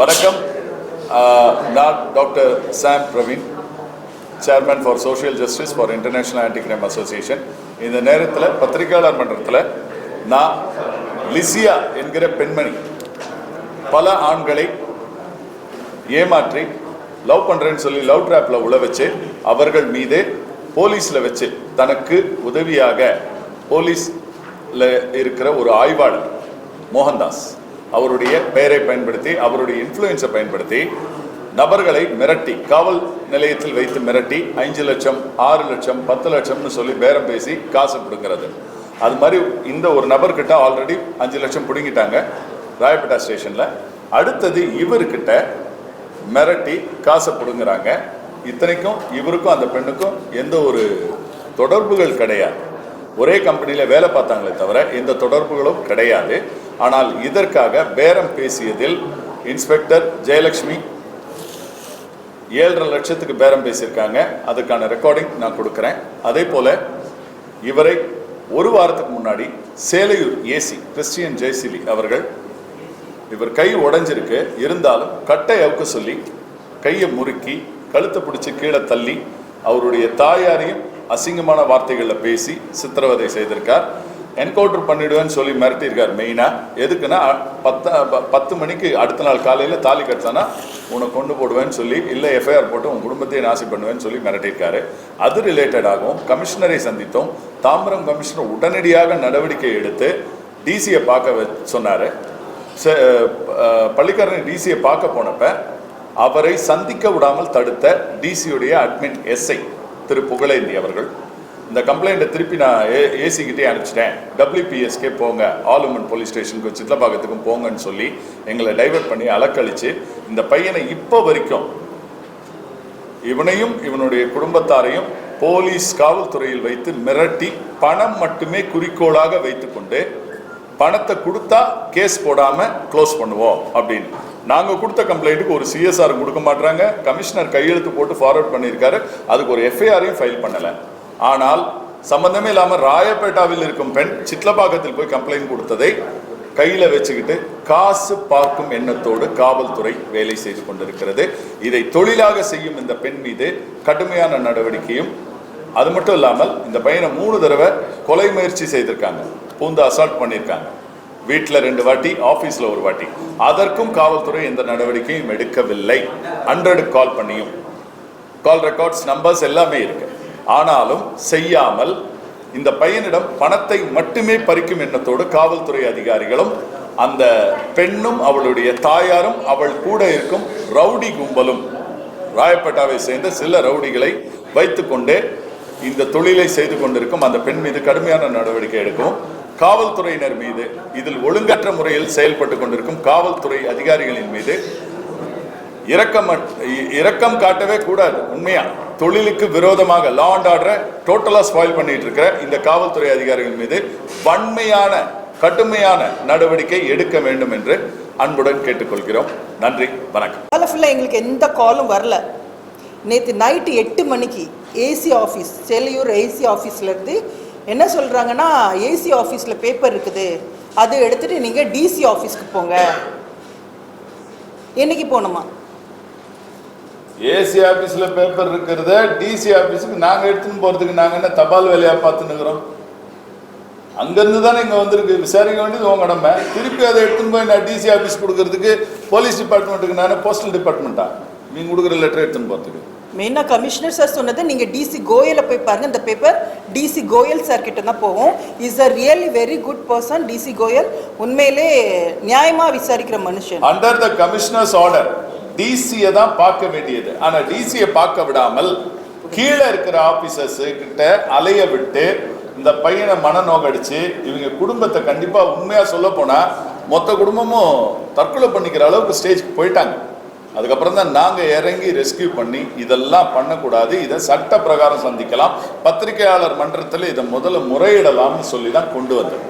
வணக்கம். நான் doctor Sam Praveen chairman for social justice for international anti crime association. இந்த நேரத்தில் பத்திரிகையாளர் மன்றத்தில் நான் லிசியா என்கிற பெண்மணி பல ஆண்களை ஏமாற்றி லவ் பண்ணுறேன்னு சொல்லி லவ் ட்ராப்பில் உழ வச்சு அவர்கள் மீதே போலீஸில் வச்சு தனக்கு உதவியாக போலீஸில் இருக்கிற ஒரு ஆய்வாளர் மோகன்தாஸ். அவருடைய பெயரை பயன்படுத்தி அவருடைய இன்ஃப்ளூயன்ஸை பயன்படுத்தி நபர்களை மிரட்டி காவல் நிலையத்தில் வைத்து மிரட்டி அஞ்சு லட்சம் ஆறு லட்சம் பத்து லட்சம்னு சொல்லி பேரம் பேசி காசு பிடுங்கிறது. அது மாதிரி இந்த ஒரு நபர்கிட்ட ஆல்ரெடி அஞ்சு லட்சம் பிடுங்கிட்டாங்க ராயப்பேட்டா ஸ்டேஷனில். அடுத்தது இவர்கிட்ட மிரட்டி காசை பிடுங்குறாங்க. இத்தனைக்கும் இவருக்கும் அந்த பெண்ணுக்கும் எந்த ஒரு தொடர்புகள் கிடையாது. ஒரே கம்பெனியில் வேலை பார்த்தாங்களே தவிர எந்த தொடர்புகளும் கிடையாது. ஆனால் இதற்காக பேரம் பேசியதில் இன்ஸ்பெக்டர் ஜெயலட்சுமி ஏழரை லட்சத்துக்கு பேரம் பேசியிருக்காங்க. அதுக்கான ரெக்கார்டிங் நான் கொடுக்குறேன். அதே போல் இவரை ஒரு வாரத்துக்கு முன்னாடி சேலையூர் ஏசி கிறிஸ்டியன் ஜெயசிலி அவர்கள் இவர் கை உடைஞ்சிருக்கு. இருந்தாலும் கட்டை அவுக்க சொல்லி கையை முறுக்கி கழுத்தை பிடிச்சி கீழே தள்ளி அவருடைய தாயாரையும் அசிங்கமான வார்த்தைகளில் பேசி சித்திரவதை செய்திருக்கார். என்கவுண்டர் பண்ணிடுவேன்னு சொல்லி மிரட்டியிருக்கார் மெயினாக எதுக்குன்னா பத்து ப- பத்து மணிக்கு அடுத்த நாள் காலையில் தாலி கட்டினா உன்னை கொண்டு போடுவேன்னு சொல்லி இல்லை எஃப்ஐஆர் போட்டு உன் குடும்பத்தையே நாசி பண்ணுவேன்னு சொல்லி மிரட்டியிருக்காரு. அது ரிலேட்டடாகவும் கமிஷனரை சந்தித்தோம். தாம்பரம் கமிஷனர் உடனடியாக நடவடிக்கை எடுத்து டிசியை பார்க்க வ- சொன்னாரு. ச- பள்ளிக்கரணை டிசியை பார்க்க போனப்ப அவரை சந்திக்க விடாமல் தடுத்த டிசியுடைய அட்மின் எஸ்ஐ திரு புகழேந்தி அவர்கள். இந்த கம்ப்ளைண்ட்டை திருப்பி நான் ஏ ஏசிக்கிட்டே அனுப்பிச்சிட்டேன். டபிள்யூபிஎஸ்கே போங்க. ஆலுமன் போலீஸ் ஸ்டேஷனுக்கு சித்தப்பாக்கத்துக்கும் போங்கன்னு சொல்லி எங்களை டைவர்ட் பண்ணி அலக்கழித்து இந்த பையனை இப்போ வரைக்கும் இவனையும் இவனுடைய குடும்பத்தாரையும் போலீஸ் காவல்துறையில் வைத்து மிரட்டி பணம் மட்டுமே குறிக்கோளாக வைத்துக்கொண்டு பணத்தை கொடுத்தா கேஸ் போடாமல் க்ளோஸ் பண்ணுவோம் அப்படின்னு. நாங்கள் கொடுத்த கம்ப்ளைண்ட்டுக்கு ஒரு சிஎஸ்ஆர் கொடுக்க மாட்டாங்க கமிஷனர் கையெழுத்து போட்டு ஃபார்வர்ட் பண்ணியிருக்காரு. அதுக்கு ஒரு எஃப்ஐஆரையும் ஃபைல் பண்ணலை. ஆனால் சம்பந்தமே இல்லாமல் ராயப்பேட்டாவில் இருக்கும் பெண் சிட்லபாக்கத்தில் போய் கம்ப்ளைண்ட் கொடுத்ததை கையில் வச்சுக்கிட்டு காசு பார்க்கும் எண்ணத்தோடு காவல்துறை வேலை செய்து கொண்டிருக்கிறது. இதை தொழிலாக செய்யும் இந்த பெண் மீது கடுமையான நடவடிக்கையும் அது மட்டும் இல்லாமல் இந்த பையனை மூணு தடவை கொலை முயற்சி செய்திருக்காங்க. பூந்து அசால்ட் பண்ணியிருக்காங்க. வீட்டில் ரெண்டு வாட்டி ஆஃபீஸில் ஒரு வாட்டி. அதற்கும் காவல்துறை எந்த நடவடிக்கையும் எடுக்கவில்லை. ஹண்ட்ரடு கால் பண்ணியும். கால் ரெக்கார்ட்ஸ் நம்பர்ஸ் எல்லாமே இருக்கு. ஆனாலும் செய்யாமல் இந்த பையனிடம் பணத்தை மட்டுமே பறிக்கும் எண்ணத்தோடு காவல்துறை அதிகாரிகளும் அந்த பெண்ணும் அவளுடைய தாயாரும் அவள் கூட இருக்கும் ரவுடி கும்பலும் ராயப்பேட்டாவை சேர்ந்த சில ரவுடிகளை வைத்துக்கொண்டே இந்த தொழிலை செய்து கொண்டிருக்கும் அந்த பெண் மீது கடுமையான நடவடிக்கை எடுக்கும். காவல்துறையினர் மீது இதில் ஒழுங்கற்ற முறையில் செயல்பட்டு கொண்டிருக்கும் காவல்துறை அதிகாரிகளின் மீது இரக்கம் இ- இரக்கம் காட்டவே கூடாது. உண்மையா? தொழிலுக்கு விரோதமாக லா அண்ட் ஆர்டரை டோட்டலாக ஸ்பாயில் பண்ணிட்டு இருக்கிற இந்த காவல்துறை அதிகாரிகள் மீது வன்மையான கடுமையான நடவடிக்கை எடுக்க வேண்டும் என்று அன்புடன் கேட்டுக்கொள்கிறோம். நன்றி. வணக்கம். காலை ஃபுல்லாக எங்களுக்கு எந்த காலும் வரல. நேற்று நைட்டு எட்டு மணிக்கு ஏசி ஆஃபீஸ் செல்லியூர் ஏசி ஆஃபீஸ்லேருந்து என்ன சொல்கிறாங்கன்னா ஏசி ஆஃபீஸில் பேப்பர் இருக்குது. அது எடுத்துகிட்டு நீங்கள் டிசி ஆஃபீஸ்க்கு போங்க. என்னைக்கு போகணுமா? ஏசி ஆஃபீஸில் பேப்பர் இருக்கிறத டிசி ஆஃபீஸுக்கு நாங்கள் எடுத்துன்னு போகிறதுக்கு நாங்கள் என்ன தபால் வேலையாக பார்த்துன்னுக்குறோம்? அங்கேருந்து தானே இங்கே வந்திருக்கு. விசாரிக்க வேண்டியது உங்க கடமை. திருப்பி அதை எடுத்துன்னு போய் நான் டிசி ஆஃபீஸ் கொடுக்கறதுக்கு போலீஸ் டிபார்ட்மெண்ட்டுக்கு நான் போஸ்டல் டிபார்ட்மெண்ட்டா நீங்கள் கொடுக்குற லெட்டர் எடுத்துன்னு போகிறதுக்கு மெயினாக கமிஷனர் சார் சொன்னது நீங்கள் டிசி கோயலை போய் பாருங்கள் இந்த பேப்பர் டிசி கோயல் சார் கிட்ட தான் போவோம் is a really very good person DC Goyal. உண்மையிலே நியாயமாக விசாரிக்கிற மனுஷன். அண்டர் த கமிஷனர்ஸ் ஆர்டர் டிசியை தான் பார்க்க வேண்டியது. ஆனால் டிசியை பார்க்க விடாமல் கீழே இருக்கிற ஆஃபீஸர்ஸு கிட்ட அலைய விட்டு இந்த பையனை மனநோகடிச்சு இவங்க குடும்பத்தை கண்டிப்பாக உண்மையாக சொல்ல போனால் மொத்த குடும்பமும் தற்கொலை பண்ணிக்கிற அளவுக்கு ஸ்டேஜ்க்கு போயிட்டாங்க. அதுக்கப்புறம் தான் நாங்கள் இறங்கி ரெஸ்கியூ பண்ணி இதெல்லாம் பண்ணக்கூடாது. இதை சட்ட பிரகாரம் சந்திக்கலாம். பத்திரிகையாளர் மன்றத்தில் இதை முதல்ல முறையிடலாம்னு சொல்லி தான் கொண்டு வந்தோம்.